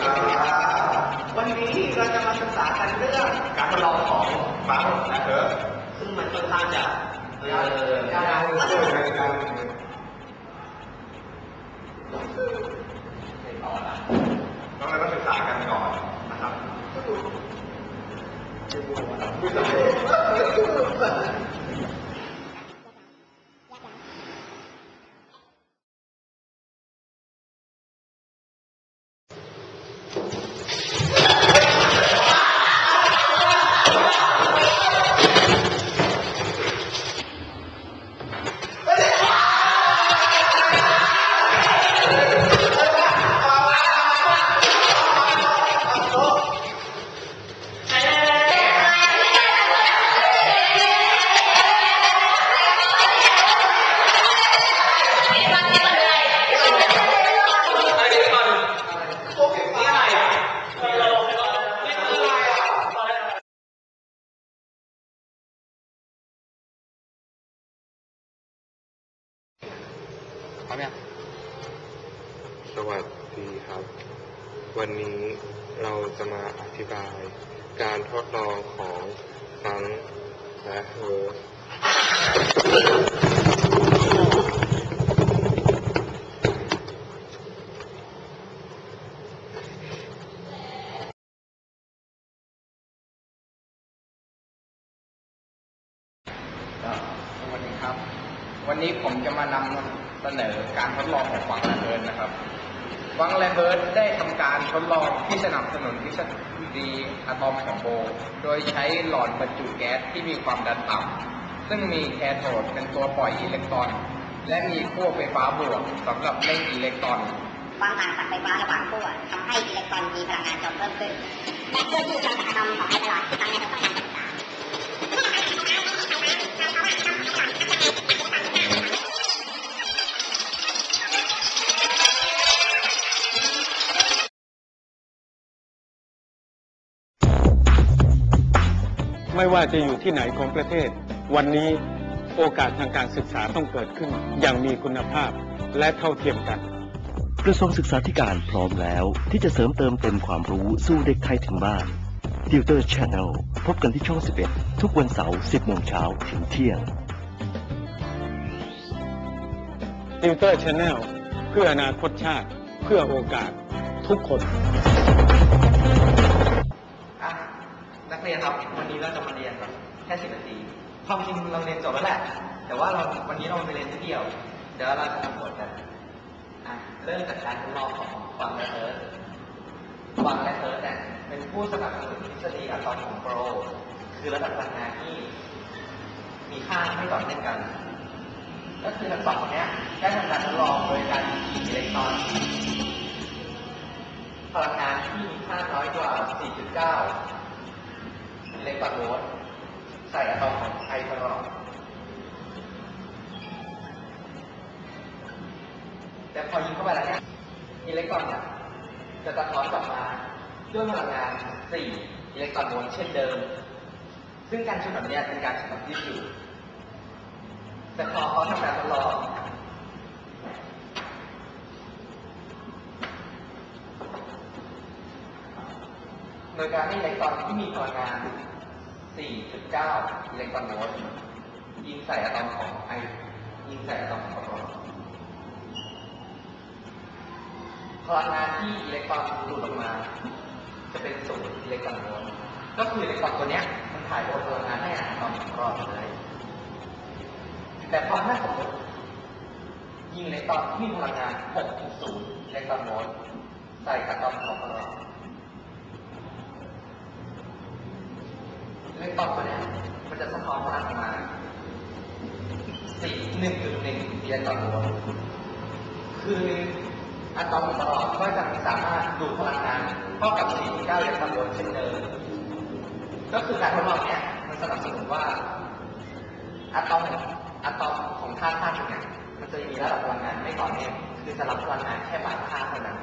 ครับวันนี้เราจะมาศึกษากันเรื่องการทดลองของฟังและเฮิร์บซึ่งมันค่อนข้างจะเออยาวเรื่องอะไรกันต้องเราศึกษากันก่อนนะครับเร็จ พร้ เนี่ย สวัสดีครับ วันนี้เราจะมาอธิบายการทดลองของฟังและโฮส ก็สวัสดีครับ วันนี้ผมจะมานำเสนอการทดลองของฟังและเฮิร์ตนะครับฟังและเฮิร์ตได้ทำการทดลองที่สนับสนุนทฤษฎีอะตอมของโบ โดยใช้หลอดบรรจุแก๊สที่มีความดันต่ำซึ่งมีแคโทดเป็นตัวปล่อยอิเล็กตรอน และมีขั้วไฟฟ้าบวกสำหรับเร่งอิเล็กตรอนความต่างจากไฟฟ้าระหว่างขั้วทำให้อิเล็กตรอนมีพลังงานจมเพิ่มขึ้นและเพื่อที่จะอะตอมของไอตลอดที่ฟังในต้องการศึกษา ไม่ว่าจะอยู่ที่ไหนของประเทศ วันนี้โอกาสทางการศึกษาต้องเกิดขึ้น อย่างมีคุณภาพและเท่าเทียมกันกระทรวงศึกษาธิการพร้อมแล้ว ที่จะเสริมเติมเต็มความรู้สู่เด็กไทยถึงบ้านติวเตอร์ช n แนลพบกันที่ช่อง 11 ทุกวันเสาร์ 10 โมงเช้าถึงเที่ยงติวเตอร์ช n แนลเพื่ออนาคตชาติ เพื่อโอกาสทุกคนอะนัก เรียนครับ วันนี้เราจะมาเรียนแบบแค่สิบนาที ความจริงเราเรียนจบแล้วแหละ แต่ว่าเราวันนี้เราไปเรียนที่เดียว เดี๋ยวเราจะทำบทกันอะเริ่มจากการทดลองของฟังและเอิร์ธฟังและเอิร์ธเนี่ยเป็นผู้สนับสนุนทฤษฎีอะตอมของโปร คือระดับพลังงานที่ มีค่าไม่ต่อเนื่องกัน ก็คือทั้งสองคนเนี้ยได้ทำการทดลองโดยการอิเล็กตรอน พลังงานที่มีค่าน้อยกว่า 4.9อิเล็กตรอนโวลต์ใส่อะตอมของไอโฟนอลแต่พอยิงเข้าไปแล้วเนี่ยอิเล็กตรอนเนี่ยจะสะท้อนกลับมาด้วยพลังงาน4อิเล็กตรอนโวลต์เช่นเดิม ซึ่งการชนแบบนี้เป็นการชนแบบยืดอยู่แต่พอเขาทำการทดลองโดยการให้อิเล็กตรอนที่มีพลังงาน 4.9 อิเล็กตรอนโวลต์ยิงใส่อะตอมของไอยิงใส่อะตอมของโปรตอนพลังงานที่อิเล็กตรอนหลุดออกมา จะเป็นศูนย์อิเล็กตรอนโวลต์ก็คืออิเล็กตรอนตัวเนี้ยมันถ่ายโอนพลังงานให้อะตอมของโปรตอนเลย แต่พอถ้าสมมติยิงอิเล็กตรอนที่มีพลังงาน 6.0 อิเล็กตรอนโวลต์ใส่อะตอมของโปร ตอนอิเนตัวเนี้ยมันจะสะท้อนพลังออกมาสี่หนึ่งจุดหนึ่งอิเล็กตรอนโวลต์คืออะตอมของเราก็จะสามารถดูดพลังงานเท่ากับ4.9อิเล็กตรอนโวลต์เช่นเดิมก็คือการทดลองเนี้ยมันสนับสนุนว่าอะตอมอะตอมของธาตุธาตุเนี่ยมันจะมีระดับพลังงานไม่ต่อเนื่องคือจะรับพลังงานแค่บางค่าเท่านั้น